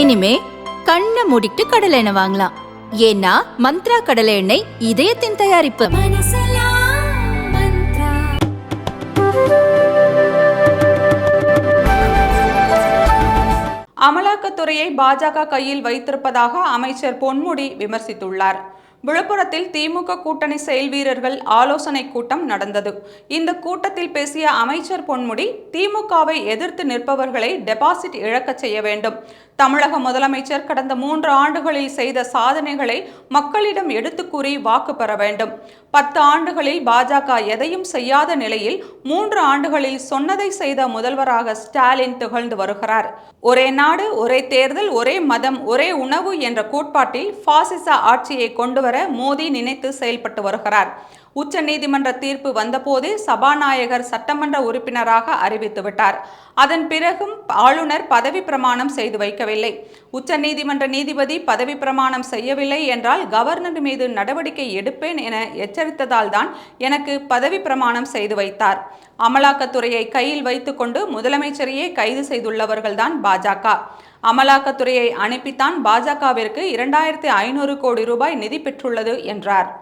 இனிமே கண்ணை மூடிட்டு கடலை எண்ணெய் வாங்கலாம். ஏன்னா மந்த்ரா கடலை எண்ணெய் இதயத்தின் தயாரிப்பு. அமலாக்கத்துறையை பாஜக கையில் வைத்திருப்பதாக அமைச்சர் பொன்முடி விமர்சித்துள்ளார். விழுப்புரத்தில் திமுக கூட்டணி செயல் வீரர்கள் ஆலோசனை கூட்டம் நடந்தது. இந்த கூட்டத்தில் பேசிய அமைச்சர் பொன்முடி திமுகவை எதிர்த்து நிற்பவர்களை டெபாசிட் இழக்கச் செய்ய வேண்டும். தமிழக முதலமைச்சர் கடந்த மூன்று ஆண்டுகளில் செய்த சாதனைகளை மக்களிடம் எடுத்து கூறி வாக்கு பெற வேண்டும். பத்து ஆண்டுகளில் பாஜக எதையும் செய்யாத நிலையில் மூன்று ஆண்டுகளில் சொன்னதை செய்த முதல்வராக ஸ்டாலின் திகழ்ந்து வருகிறார். ஒரே நாடு ஒரே தேர்தல் ஒரே மதம் ஒரே உணவு என்ற கோட்பாட்டில் பாசிச ஆட்சியை கொண்டு கொண்டுவர மோடி நினைத்து செயல்பட்டு வருகிறார். உச்ச நீதிமன்ற தீர்ப்பு வந்தபோதே சபாநாயகர் சட்டமன்ற உறுப்பினராக அறிவித்துவிட்டார் அதன் பிறகும் ஆளுநர் பதவி பிரமாணம் செய்து வைக்கவில்லை. உச்ச நீதிமன்ற நீதிபதி பதவி பிரமாணம் செய்யவில்லை என்றால் கவர்னர் மீது நடவடிக்கை எடுப்பேன் என எச்சரித்ததால் தான் எனக்கு பதவி பிரமாணம் செய்து வைத்தார். அமலாக்கத்துறையை கையில் வைத்துக்கொண்டு முதலமைச்சரையே கைது செய்துள்ளவர்கள்தான் பாஜக. அமலாக்கத்துறையை அனுப்பித்தான் பாஜகவிற்கு இரண்டாயிரத்தி ஐநூறு கோடி ரூபாய் நிதி பெற்றுள்ளது என்றார்.